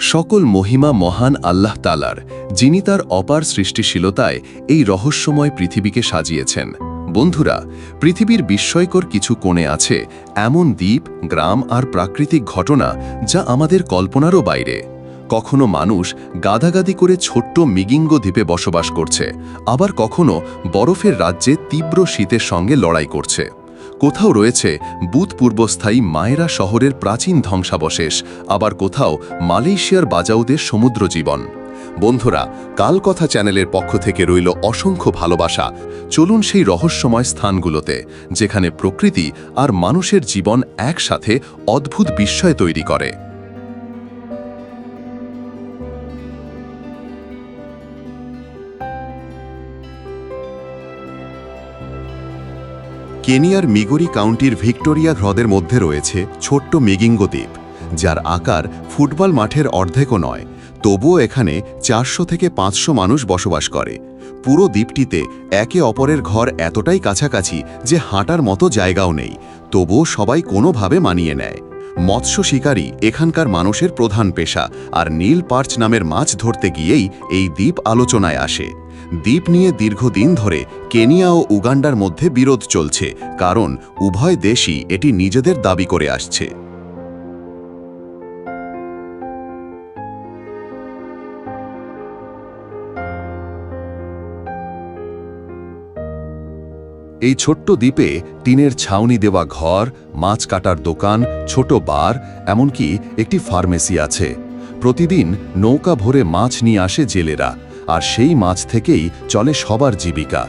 সকল মহিমা মহান আল্লাহ তালার যিনি তার অপার সৃষ্টিশীলতায় এই রহস্যময় পৃথিবীকে সাজিয়েছেন। বন্ধুরা, পৃথিবীর বিস্ময়কর কিছু কোণে আছে এমন দ্বীপ, গ্রাম আর প্রাকৃতিক ঘটনা যা আমাদের কল্পনারও বাইরে। কখনো মানুষ গাদাগাদি করে ছোট্ট মিগিঙ্গ দ্বীপে বসবাস করছে, আবার কখনো বরফের রাজ্যে তীব্র শীতের সঙ্গে লড়াই করছে। কোথাও রয়েছে বুথপূর্বস্থায়ী মায়েরা শহরের প্রাচীন ধ্বংসাবশেষ, আবার কোথাও মালয়েশিয়ার বাজাউদের সমুদ্র জীবন। বন্ধুরা, কালকথা চ্যানেলের পক্ষ থেকে রইল অসংখ্য ভালোবাসা। চলুন সেই রহস্যময় স্থানগুলোতে, যেখানে প্রকৃতি আর মানুষের জীবন একসাথে অদ্ভুত বিস্ময় তৈরি করে। কেনিয়ার মিগরি কাউন্টির ভিক্টোরিয়া হ্রদের মধ্যে রয়েছে ছোট্ট মিগিঙ্গো দ্বীপ, যার আকার ফুটবল মাঠের অর্ধেকও নয়, তবুও এখানে চারশো থেকে পাঁচশো মানুষ বসবাস করে। পুরো দ্বীপটিতে একে অপরের ঘর এতটাই কাছাকাছি যে হাঁটার মতো জায়গাও নেই, তবুও সবাই কোনোভাবে মানিয়ে নেয়। মৎস্য শিকারী এখানকার মানুষের প্রধান পেশা, আর নীল পার্চ নামের মাছ ধরতে গিয়েই এই দ্বীপ আলোচনায় আসে। দ্বীপ নিয়ে দীর্ঘদিন ধরে কেনিয়া ও উগান্ডার মধ্যে বিরোধ চলছে, কারণ উভয় দেশই এটি নিজেদের দাবি করে আসছে। এই ছোট্ট দ্বীপে টিনের ছাউনি দেওয়া ঘর, মাছ কাটার দোকান, ছোট বার, এমনকি একটি ফার্মেসি আছে। প্রতিদিন নৌকা ভরে মাছ নিয়ে আসে জেলেরা। আর সেই মাছ থেকেই চলে সবার জীবিকা।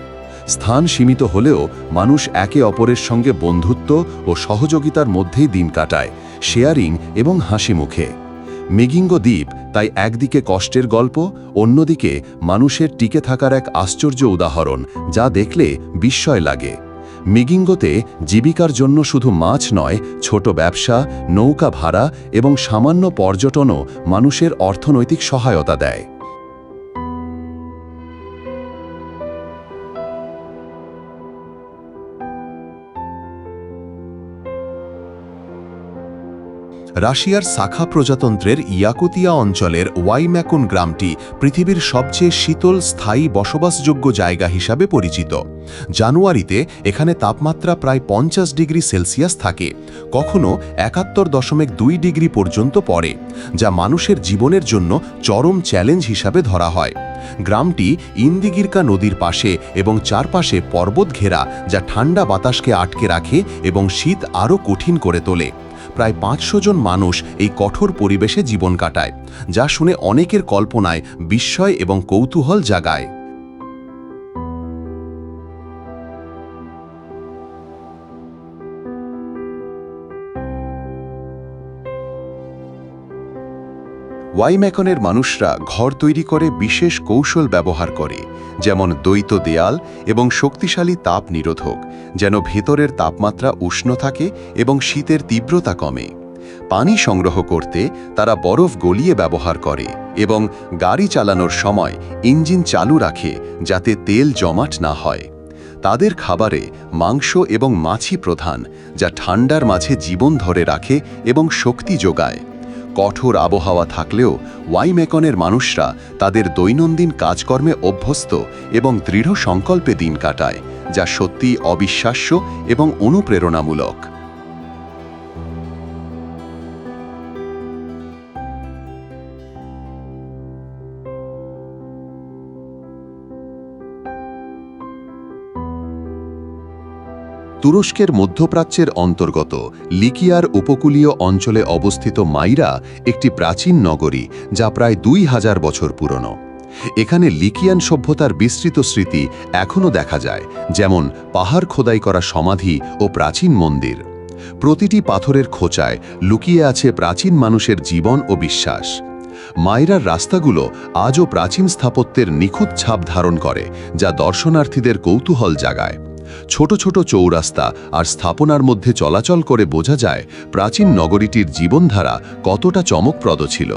স্থান সীমিত হলেও মানুষ একে অপরের সঙ্গে বন্ধুত্ব ও সহযোগিতার মধ্যেই দিন কাটায়, শেয়ারিং এবং হাসি মুখে। মিগিঙ্গো দ্বীপ তাই একদিকে কষ্টের গল্প, অন্যদিকে মানুষের টিকে থাকার এক আশ্চর্য উদাহরণ, যা দেখলে বিস্ময় লাগে। মিগিঙ্গোতে জীবিকার জন্য শুধু মাছ নয়, ছোট ব্যবসা, নৌকা ভাড়া এবং সামান্য পর্যটনও মানুষের অর্থনৈতিক সহায়তা দেয়। রাশিয়ার সাখা প্রজাতন্ত্রের ইয়াকুতিয়া অঞ্চলের ওয়াইম্যাকুন গ্রামটি পৃথিবীর সবচেয়ে শীতল, স্থায়ী, বসবাসযোগ্য জায়গা হিসাবে পরিচিত। জানুয়ারিতে এখানে তাপমাত্রা প্রায় পঞ্চাশ ডিগ্রি সেলসিয়াস থাকে, কখনো একাত্তর দশমিক দুই ডিগ্রি পর্যন্ত পড়ে, যা মানুষের জীবনের জন্য চরম চ্যালেঞ্জ হিসাবে ধরা হয়। গ্রামটি ইন্দিগিরকা নদীর পাশে এবং চারপাশে পর্বত ঘেরা, যা ঠান্ডা বাতাসকে আটকে রাখে এবং শীত আরও কঠিন করে তোলে। প্রায় পাঁচশো জন মানুষ এই কঠোর পরিবেশে জীবন কাটায়, যা শুনে অনেকের কল্পনায় বিস্ময় এবং কৌতূহল জাগায়। ওয়াইম্যাকনের মানুষরা ঘর তৈরি করে বিশেষ কৌশল ব্যবহার করে, যেমন দ্বৈত দেয়াল এবং শক্তিশালী তাপ নিরোধক, যেন ভেতরের তাপমাত্রা উষ্ণ থাকে এবং শীতের তীব্রতা কমে। পানি সংগ্রহ করতে তারা বরফ গলিয়ে ব্যবহার করে এবং গাড়ি চালানোর সময় ইঞ্জিন চালু রাখে যাতে তেল জমাট না হয়। তাদের খাবারে মাংস এবং মাছি প্রধান, যা ঠান্ডার মাঝে জীবন ধরে রাখে এবং শক্তি যোগায়। কঠোর আবহাওয়া থাকলেও ওয়াইমেকনের মানুষরা তাদের দৈনন্দিন কাজকর্মে অভ্যস্ত এবং দৃঢ় সংকল্পে দিন কাটায়, যা সত্যি অবিশ্বাস্য এবং অনুপ্রেরণামূলক। তুরস্কের মধ্যপ্রাচ্যের অন্তর্গত লিকিয়ার উপকূলীয় অঞ্চলে অবস্থিত মাইরা একটি প্রাচীন নগরী যা প্রায় দুই হাজার বছর পুরনো। এখানে লিকিয়ান সভ্যতার বিস্তৃত স্মৃতি এখনও দেখা যায়, যেমন পাহাড় খোদাই করা সমাধি ও প্রাচীন মন্দির। প্রতিটি পাথরের খোঁচায় লুকিয়ে আছে প্রাচীন মানুষের জীবন ও বিশ্বাস। মাইরার রাস্তাগুলো আজও প্রাচীন স্থাপত্যের নিখুঁত ছাপ ধারণ করে, যা দর্শনার্থীদের কৌতূহল জাগায়। ছোট ছোট চৌরাস্তা আর স্থাপনার মধ্যে চলাচল করে বোঝা যায় প্রাচীন নগরীটির জীবনধারা কতটা চমকপ্রদ ছিল।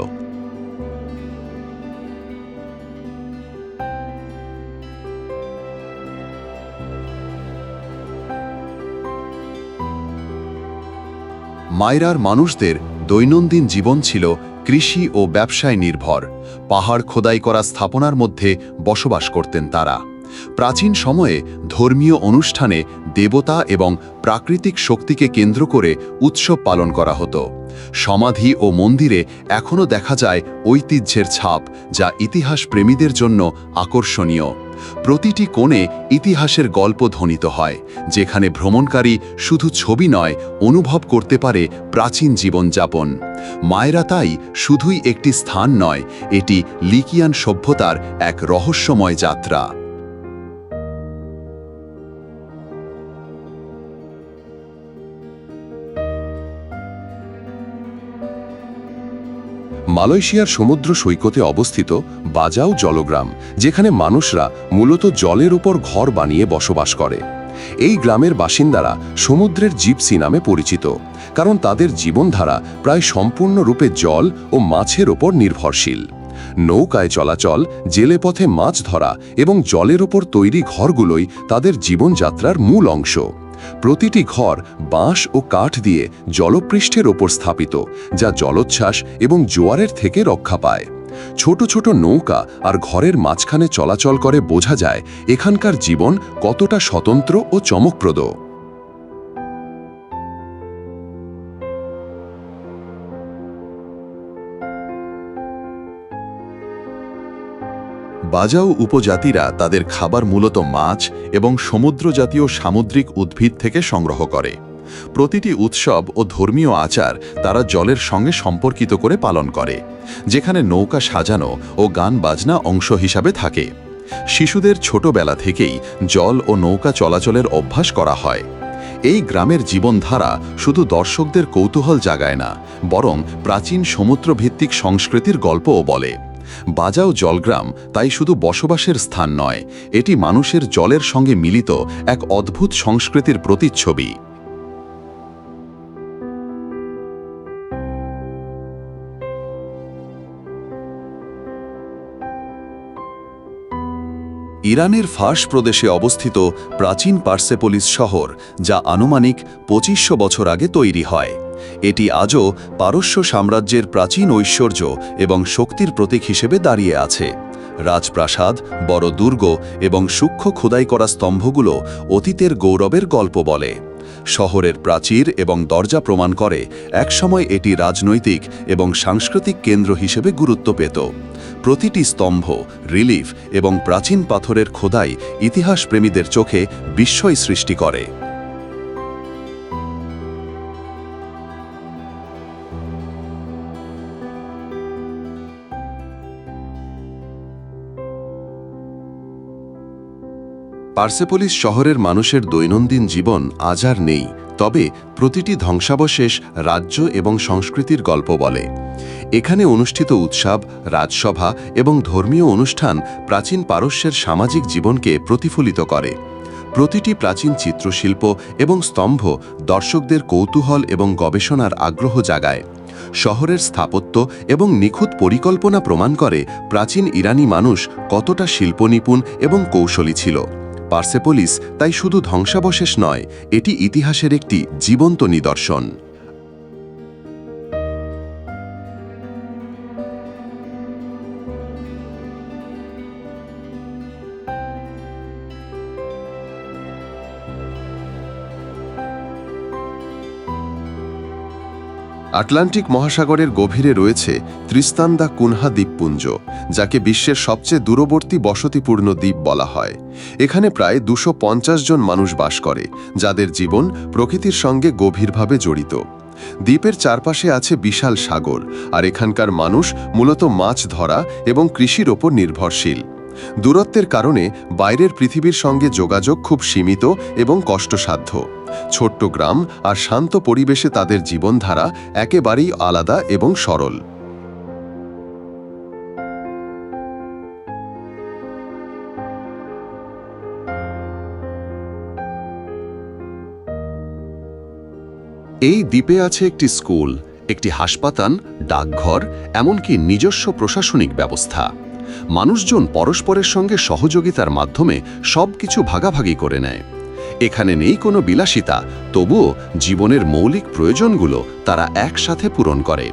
মায়রার মানুষদের দৈনন্দিন জীবন ছিল কৃষি ও ব্যবসায় নির্ভর। পাহাড় খোদাই করা স্থাপনার মধ্যে বসবাস করতেন তারা। প্রাচীন সময়ে ধর্মীয় অনুষ্ঠানে দেবতা এবং প্রাকৃতিক শক্তিকে কেন্দ্র করে উৎসব পালন করা হতো। সমাধি ও মন্দিরে এখনও দেখা যায় ঐতিহ্যের ছাপ, যা ইতিহাস প্রেমীদের জন্য আকর্ষণীয়। প্রতিটি কোণে ইতিহাসের গল্প ধ্বনিত হয়, যেখানে ভ্রমণকারী শুধু ছবি নয়, অনুভব করতে পারে প্রাচীন জীবনযাপন। মায়েরা তাই শুধুই একটি স্থান নয়, এটি লিকিয়ান সভ্যতার এক রহস্যময় যাত্রা। মালয়েশিয়ার সমুদ্র সৈকতে অবস্থিত বাজাও জলগ্রাম, যেখানে মানুষরা মূলত জলের উপর ঘর বানিয়ে বসবাস করে। এই গ্রামের বাসিন্দারা সমুদ্রের জিপসি নামে পরিচিত, কারণ তাদের জীবনধারা প্রায় সম্পূর্ণরূপে জল ও মাছের ওপর নির্ভরশীল। নৌকায় চলাচল, জেলে পথে মাছ ধরা এবং জলের ওপর তৈরি ঘরগুলোই তাদের জীবনযাত্রার মূল অংশ। প্রতিটি ঘর বাঁশ ও কাঠ দিয়ে জলপৃষ্ঠের ওপর স্থাপিত, যা জলোচ্ছ্বাস এবং জোয়ারের থেকে রক্ষা পায়। ছোট ছোট নৌকা আর ঘরের মাঝখানে চলাচল করে বোঝা যায় এখানকার জীবন কতটা স্বতন্ত্র ও চমকপ্রদ। বাজাও উপজাতিরা তাদের খাবার মূলত মাছ এবং সমুদ্র জাতীয় সামুদ্রিক উদ্ভিদ থেকে সংগ্রহ করে। প্রতিটি উৎসব ও ধর্মীয় আচার তারা জলের সঙ্গে সম্পর্কিত করে পালন করে, যেখানে নৌকা সাজানো ও গান বাজনা অংশ হিসাবে থাকে। শিশুদের ছোটবেলা থেকেই জল ও নৌকা চলাচলের অভ্যাস করা হয়। এই গ্রামের জীবনধারা শুধু দর্শকদের কৌতূহল জাগায় না, বরং প্রাচীন সমুদ্রভিত্তিক সংস্কৃতির গল্পও বলে। বাজাও জলগ্রাম তাই শুধু বসবাসের স্থান নয়, এটি মানুষের জলের সঙ্গে মিলিত এক অদ্ভুত সংস্কৃতির প্রতিচ্ছবি। ইরানের ফার্স প্রদেশে অবস্থিত প্রাচীন পার্সেপোলিস শহর, যা আনুমানিক পঁচিশশো বছর আগে তৈরি হয়। এটি আজও পারস্য সাম্রাজ্যের প্রাচীন ঐশ্বর্য এবং শক্তির প্রতীক হিসেবে দাঁড়িয়ে আছে। রাজপ্রাসাদ, বড় দুর্গ এবং সূক্ষ্ম খোদাই করা স্তম্ভগুলো অতীতের গৌরবের গল্প বলে। শহরের প্রাচীর এবং দরজা প্রমাণ করে একসময় এটি রাজনৈতিক এবং সাংস্কৃতিক কেন্দ্র হিসেবে গুরুত্ব পেত। প্রতিটি স্তম্ভ, রিলিফ এবং প্রাচীন পাথরের খোদাই ইতিহাস প্রেমীদের চোখে বিস্ময় সৃষ্টি করে। পার্সেপোলিস শহরের মানুষের দৈনন্দিন জীবন আজ আর নেই, তবে প্রতিটি ধ্বংসাবশেষ রাজ্য এবং সংস্কৃতির গল্প বলে। এখানে অনুষ্ঠিত উৎসব, রাজসভা এবং ধর্মীয় অনুষ্ঠান প্রাচীন পারস্যের সামাজিক জীবনকে প্রতিফলিত করে। প্রতিটি প্রাচীন চিত্রশিল্প এবং স্তম্ভ দর্শকদের কৌতূহল এবং গবেষণার আগ্রহ জাগায়। শহরের স্থাপত্য এবং নিখুঁত পরিকল্পনা প্রমাণ করে প্রাচীন ইরানি মানুষ কতটা শিল্পনিপুণ এবং কৌশলী ছিল। পার্সেপোলিস তাই শুধু ধ্বংসাবশেষ নয় এটি ইতিহাসের একটি জীবন্ত নিদর্শন। আটলান্টিক মহাসাগরের গভীরে রয়েছে ত্রিস্তান ত্রিস্তান্দা কুনহা দ্বীপপুঞ্জ, যাকে বিশ্বের সবচেয়ে দূরবর্তী বসতিপূর্ণ দ্বীপ বলা হয়। এখানে প্রায় দুশো জন মানুষ বাস করে, যাদের জীবন প্রকৃতির সঙ্গে গভীরভাবে জড়িত। দ্বীপের চারপাশে আছে বিশাল সাগর, আর এখানকার মানুষ মূলত মাছ ধরা এবং কৃষির ওপর নির্ভরশীল। দূরত্বের কারণে বাইরের পৃথিবীর সঙ্গে যোগাযোগ খুব সীমিত এবং কষ্টসাধ্য। ছোট্ট গ্রাম আর শান্ত পরিবেশে তাদের জীবনধারা একেবারেই আলাদা এবং সরল। এই দ্বীপে আছে একটি স্কুল, একটি হাসপাতাল, ডাকঘর, এমনকি নিজস্ব প্রশাসনিক ব্যবস্থা। মানুষজন পরস্পরের সঙ্গে সহযোগিতার মাধ্যমে সব কিছু ভাগাভাগি করে নেয়। এখানে নেই কোনো বিলাসিতা, তবুও জীবনের মৌলিক প্রয়োজনগুলো তারা একসাথে পূরণ করে।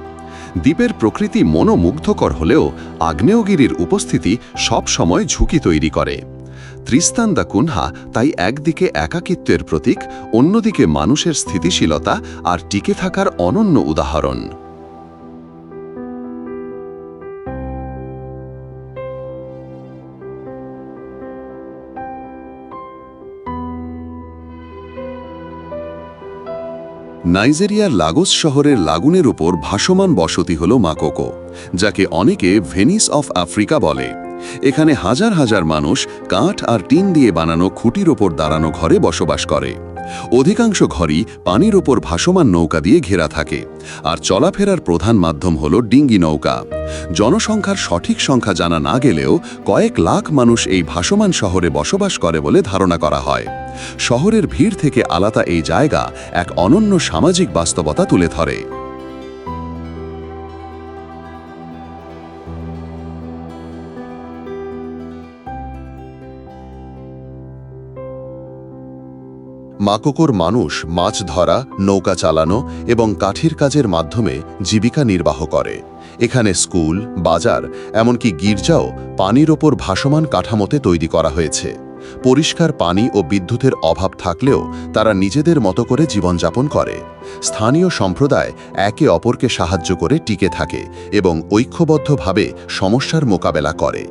দ্বীপের প্রকৃতি মনোমুগ্ধকর হলেও আগ্নেয়গিরির উপস্থিতি সব সময় ঝুঁকি তৈরি করে। ত্রিস্তান দা কুনহা তাই একদিকে একাকিত্বের প্রতীক, অন্যদিকে মানুষের স্থিতিশীলতা আর টিকে থাকার অনন্য উদাহরণ। নাইজেরিয়ার লাগোস শহরের লাগুনের উপর ভাসমান বসতি হল মাকোকো, যাকে অনেকে ভেনিস অফ আফ্রিকা বলে। এখানে হাজার হাজার মানুষ কাঠ আর টিন দিয়ে বানানো খুঁটির ওপর দাঁড়ানো ঘরে বসবাস করে। অধিকাংশ ঘরই পানির ওপর ভাসমান নৌকা দিয়ে ঘেরা থাকে, আর চলাফেরার প্রধান মাধ্যম হল ডিঙ্গি নৌকা। জনসংখ্যার সঠিক সংখ্যা জানা না গেলেও কয়েক লাখ মানুষ এই ভাসমান শহরে বসবাস করে বলে ধারণা করা হয়। শহরের ভিড় থেকে আলাদা এই জায়গা এক অনন্য সামাজিক বাস্তবতা তুলে ধরে। মাকোকোর মানুষ মাছ ধরা, নৌকা চালানো এবং কাঠির কাজের মাধ্যমে জীবিকা নির্বাহ করে। এখানে স্কুল, বাজার, এমনকি গির্জাও পানির ওপর ভাসমান কাঠামোতে তৈরি করা হয়েছে। পরিষ্কার পানি ও বিদ্যুতের অভাব থাকলেও তারা নিজেদের মতো করে জীবনযাপন করে। স্থানীয় সম্প্রদায় একে অপরকে সাহায্য করে টিকে থাকে এবং ঐক্যবদ্ধভাবে সমস্যার মোকাবেলা করে।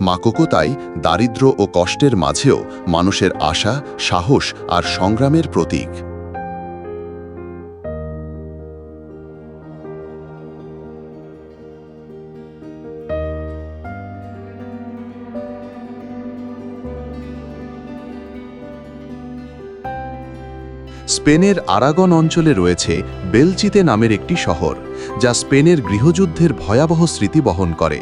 মাকোকো তাই দারিদ্র ও কষ্টের মাঝেও মানুষের আশা সাহস আর সংগ্রামের প্রতীক। স্পেনের আরাগন অঞ্চলে রয়েছে বেলচিতে নামের একটি শহর, যা স্পেনের গৃহযুদ্ধের ভয়াবহ স্মৃতি বহন করে।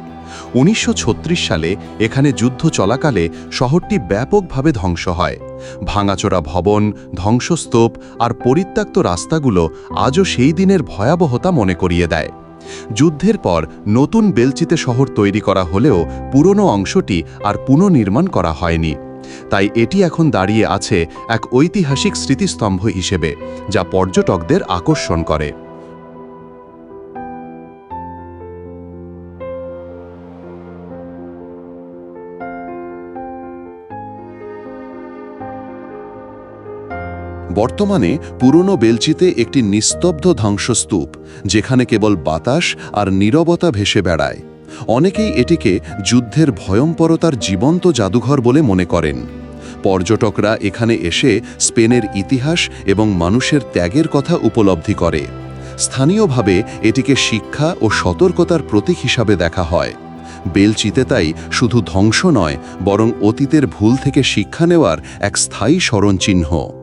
উনিশশো ছত্রিশ সালে এখানে যুদ্ধ চলাকালে শহরটি ব্যাপকভাবে ধ্বংস হয়। ভাঙাচোরা ভবন, ধ্বংসস্তূপ আর পরিত্যক্ত রাস্তাগুলো আজও সেই দিনের ভয়াবহতা মনে করিয়ে দেয়। যুদ্ধের পর নতুন বেলচিতে শহর তৈরি করা হলেও পুরনো অংশটি আর পুনর্নির্মাণ করা হয়নি। তাই এটি এখন দাঁড়িয়ে আছে এক ঐতিহাসিক স্মৃতিস্তম্ভ হিসেবে, যা পর্যটকদের আকর্ষণ করে। বর্তমানে পুরনো বেলচিতে একটি নিস্তব্ধ ধ্বংসস্তূপ, যেখানে কেবল বাতাস আর নীরবতা ভেসে বেড়ায়। অনেকেই এটিকে যুদ্ধের ভয়ম্পরতার জীবন্ত জাদুঘর বলে মনে করেন। পর্যটকরা এখানে এসে স্পেনের ইতিহাস এবং মানুষের ত্যাগের কথা উপলব্ধি করে। স্থানীয়ভাবে এটিকে শিক্ষা ও সতর্কতার প্রতীক হিসাবে দেখা হয়। বেলচিতে তাই শুধু ধ্বংস নয়, বরং অতীতের ভুল থেকে শিক্ষা নেওয়ার এক স্থায়ী স্মরণচিহ্ন।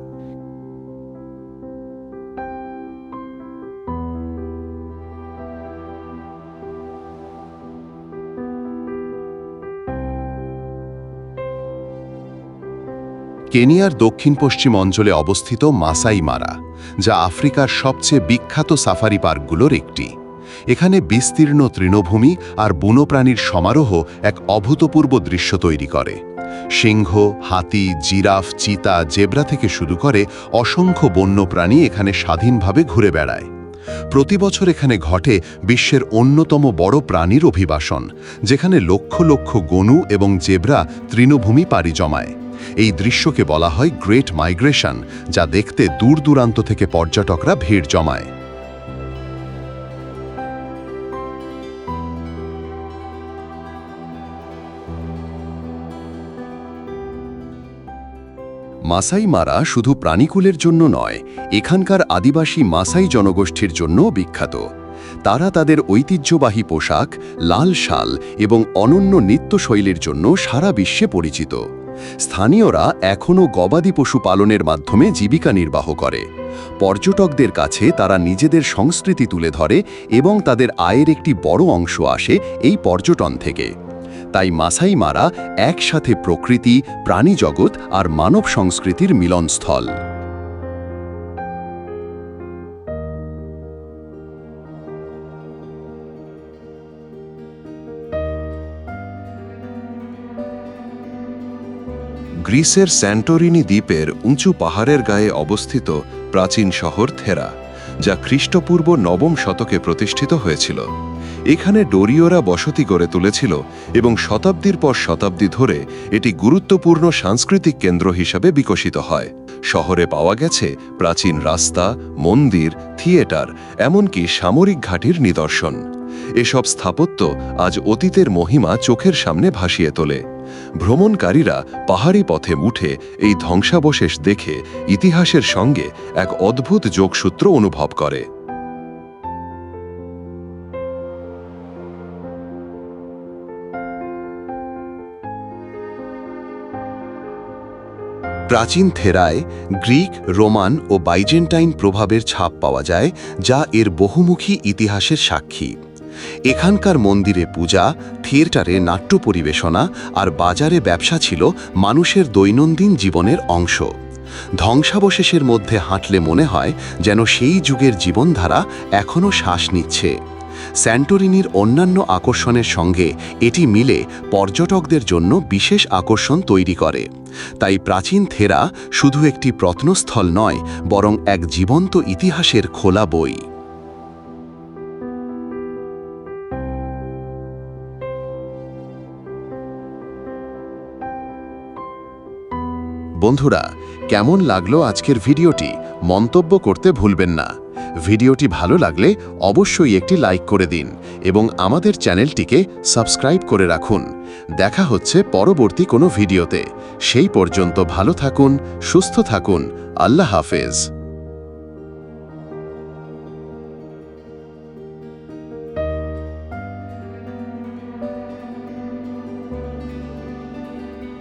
কেনিয়ার দক্ষিণ পশ্চিম অঞ্চলে অবস্থিত মাসাই মারা, যা আফ্রিকার সবচেয়ে বিখ্যাত সাফারি পার্কগুলোর একটি। এখানে বিস্তীর্ণ তৃণভূমি আর বন্যপ্রাণীর সমারোহ এক অভূতপূর্ব দৃশ্য তৈরি করে। সিংহ, হাতি, জিরাফ, চিতা, জেব্রা থেকে শুরু করে অসংখ্য বন্যপ্রাণী এখানে স্বাধীনভাবে ঘুরে বেড়ায়। প্রতি বছর এখানে ঘটে বিশ্বের অন্যতম বড় প্রাণীর অভিবাসন, যেখানে লক্ষ লক্ষ গনু এবং জেব্রা তৃণভূমি পাড়ি জমায়। এই দৃশ্যকে বলা হয় গ্রেট মাইগ্রেশন যা দেখতে দূর দূরান্ত থেকে পর্যটকরা ভিড় জমায়। মাসাই মারা শুধু প্রাণীকুলের জন্য নয়, এখানকার আদিবাসী মাসাই জনগোষ্ঠীর জন্য বিখ্যাত। তারা তাদের ঐতিহ্যবাহী পোশাক, লাল শাল এবং অনন্য নৃত্যশৈলীর জন্য সারা বিশ্বে পরিচিত। স্থানীয়রা এখনও গবাদি পশু পালনের মাধ্যমে জীবিকা নির্বাহ করে। পর্যটকদের কাছে তারা নিজেদের সংস্কৃতি তুলে ধরে এবং তাদের আয়ের একটি বড় অংশ আসে এই পর্যটন থেকে। তাই মাসাই মারা একসাথে প্রকৃতি, প্রাণীজগৎ আর মানব সংস্কৃতির মিলনস্থল। গ্রিসের স্যান্টোরিনি দ্বীপের উঁচু পাহাড়ের গায়ে অবস্থিত প্রাচীন শহর থেরা, যা খ্রিস্টপূর্ব নবম শতকে প্রতিষ্ঠিত হয়েছিল। এখানে ডোরিওরা বসতি গড়ে তুলেছিল এবং শতাব্দীর পর শতাব্দী ধরে এটি গুরুত্বপূর্ণ সাংস্কৃতিক কেন্দ্র হিসাবে বিকশিত হয়। শহরে পাওয়া গেছে প্রাচীন রাস্তা, মন্দির, থিয়েটার, এমনকি সামরিক ঘাঁটির নিদর্শন। এসব স্থাপত্য আজ অতীতের মহিমা চোখের সামনে ভাসিয়ে তোলে। ভ্রমণকারীরা পাহাড়ি পথে উঠে এই ধ্বংসাবশেষ দেখে ইতিহাসের সঙ্গে এক অদ্ভুত যোগসূত্র অনুভব করে। প্রাচীন থেরায় গ্রিক, রোমান ও বাইজেন্টাইন প্রভাবের ছাপ পাওয়া যায়, যা এর বহুমুখী ইতিহাসের সাক্ষী। এখানকার মন্দিরে পূজা, থিয়েটারে নাট্য পরিবেশনা আর বাজারে ব্যবসা ছিল মানুষের দৈনন্দিন জীবনের অংশ। ধ্বংসাবশেষের মধ্যে হাঁটলে মনে হয় যেন সেই যুগের জীবনধারা এখনও শ্বাস নিচ্ছে। স্যান্টোরিনির অন্যান্য আকর্ষণের সঙ্গে এটি মিলে পর্যটকদের জন্য বিশেষ আকর্ষণ তৈরি করে। তাই প্রাচীন থেরা শুধু একটি প্রত্নস্থল নয়, বরং এক জীবন্ত ইতিহাসের খোলা বই। বন্ধুরা, কেমন লাগল আজকের ভিডিওটি? মন্তব্য করতে ভুলবেন না। ভিডিওটি ভালো লাগলে অবশ্যই একটি লাইক করে দিন এবং আমাদের চ্যানেলটিকে সাবস্ক্রাইব করে রাখুন। দেখা হচ্ছে পরবর্তী কোনো ভিডিওতে। সেই পর্যন্ত ভালো থাকুন, সুস্থ থাকুন। আল্লাহ হাফেজ।